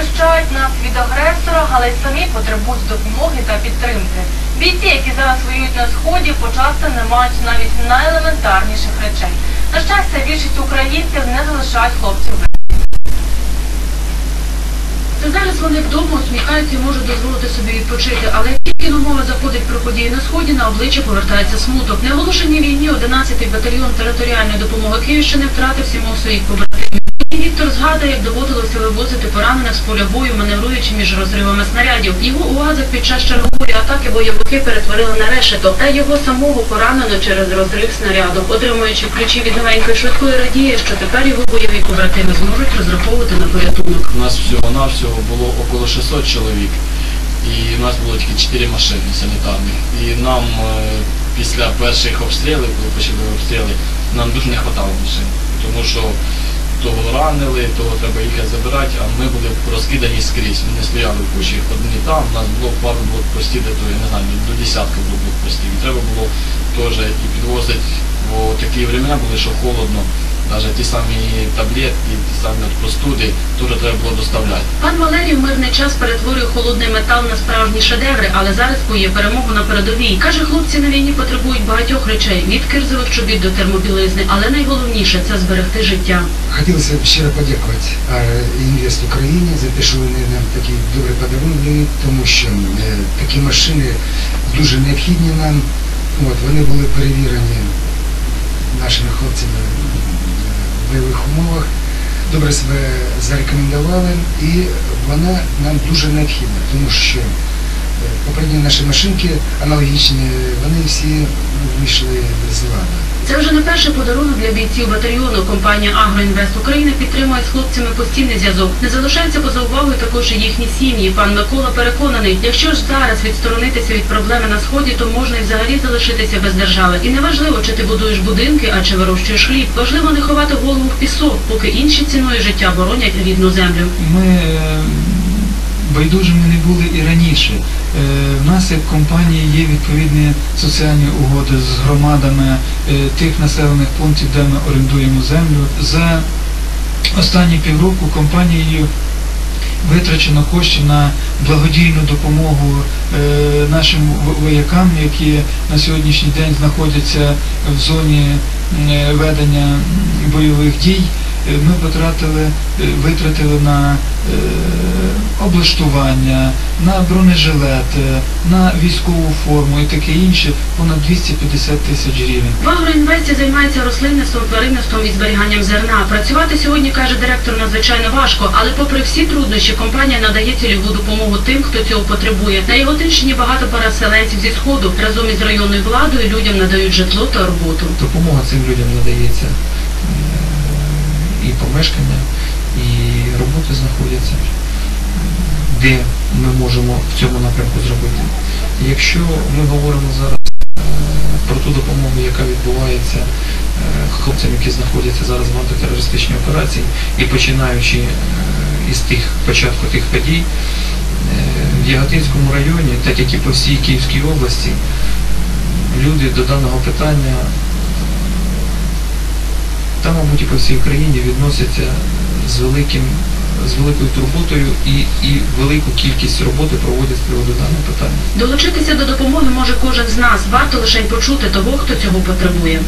захищають нас від агресора, але й самі потребують допомоги та підтримки. Бійці, які зараз воюють на сході, почасти не мають навіть найелементарніших речей. На щастя, більшість українців не залишають хлопців. Та зараз вони вдома усміхаються і можуть дозволити собі відпочити, але тільки мова заходить про події на сході, на обличчя повертається смуток. В неоголошеній війні 11-й батальйон територіальної допомоги Київщини втратив сімох своїх побратимів. Віктор згадує, як доводилося вивозити поранених з поля бою, маневруючи між розривами снарядів. Його у під час чергової атаки бойовики перетворили на решето, та його самого поранено через розрив снаряду. Отримуючи ключі від новенької швидкої радіє, що тепер його бойові побратими зможуть розраховувати на порятунок. У нас всього-навсього було около 600 чоловік, і у нас було тільки 4 машини санітарних. І нам е, після перших обстрілів, коли почали обстріли, нам дуже не вистачало машин. Тому що того ранили, того треба їхати забирати, а ми були розкидані скрізь. Не стояли в кучі одні там, у нас було пару блокпостів, де то, я не знаю, до десятка було блокпостів. І треба було теж і підвозити, бо такі времена були, що холодно. Навіть ті самі таблетки, ті самі простуди теж треба було доставляти. Пан Валерій в мирний час перетворює холодний метал на справжні шедеври, але зараз кує перемогу на передовій. Каже, хлопці на війні потребують багатьох речей від кирзових чобіт до термобілизни, але найголовніше це зберегти життя. Хотілося б щиро подякувати Інвест Україні за те, що вони нам такі добрі подарунки тому що е, такі машини дуже необхідні нам. От, вони були перевірені нашими хлопцями в бойових умовах, добре себе зарекомендували і вона нам дуже необхідна, тому що попередні наші машинки аналогічні, вони всі вийшли з ладу. Це вже не перший подарунок для бійців батальйону. Компанія Агроінвест України підтримує з хлопцями постійний зв'язок. Не залишається поза увагою також і їхні сім'ї. Пан Микола переконаний, якщо ж зараз відсторонитися від проблеми на сході, то можна і взагалі залишитися без держави. І неважливо, чи ти будуєш будинки, а чи вирощуєш хліб. Важливо не ховати голову в пісок, поки інші ціною життя боронять рідну землю. Ми байдужими не були і раніше. Е, В нас як компанії є відповідні соціальні угоди з громадами е, тих населених пунктів, де ми орендуємо землю. За останні півроку компанією витрачено коштів на благодійну допомогу е, нашим воякам, які на сьогоднішній день знаходяться в зоні ведення бойових дій. Е, Ми потратили, е, витратили на е, облаштування, на бронежилети, на військову форму і таке інше понад 250 тисяч гривень. В агроінвесті займається рослинництвом, тваринництвом і зберіганням зерна. Працювати сьогодні, каже директор, надзвичайно важко, але попри всі труднощі, компанія надає цільову допомогу тим, хто цього потребує. На Яготинщині багато переселенців зі сходу разом із районною владою людям надають житло та роботу. допомога цим людям надається помешкання, і роботи знаходяться, де ми можемо в цьому напрямку зробити. Якщо ми говоримо зараз е, про ту допомогу, яка відбувається е, хлопцям, які знаходяться зараз в антитерористичній операції, і починаючи е, із тих початку тих подій, в Яготинському районі, так як і по всій Київській області, люди до даного питання та, мабуть, по всій Україні відносяться з великим з великою турботою і, і велику кількість роботи проводять з приводу даного питання. Долучитися до допомоги може кожен з нас. Варто лише й почути того, хто цього потребує.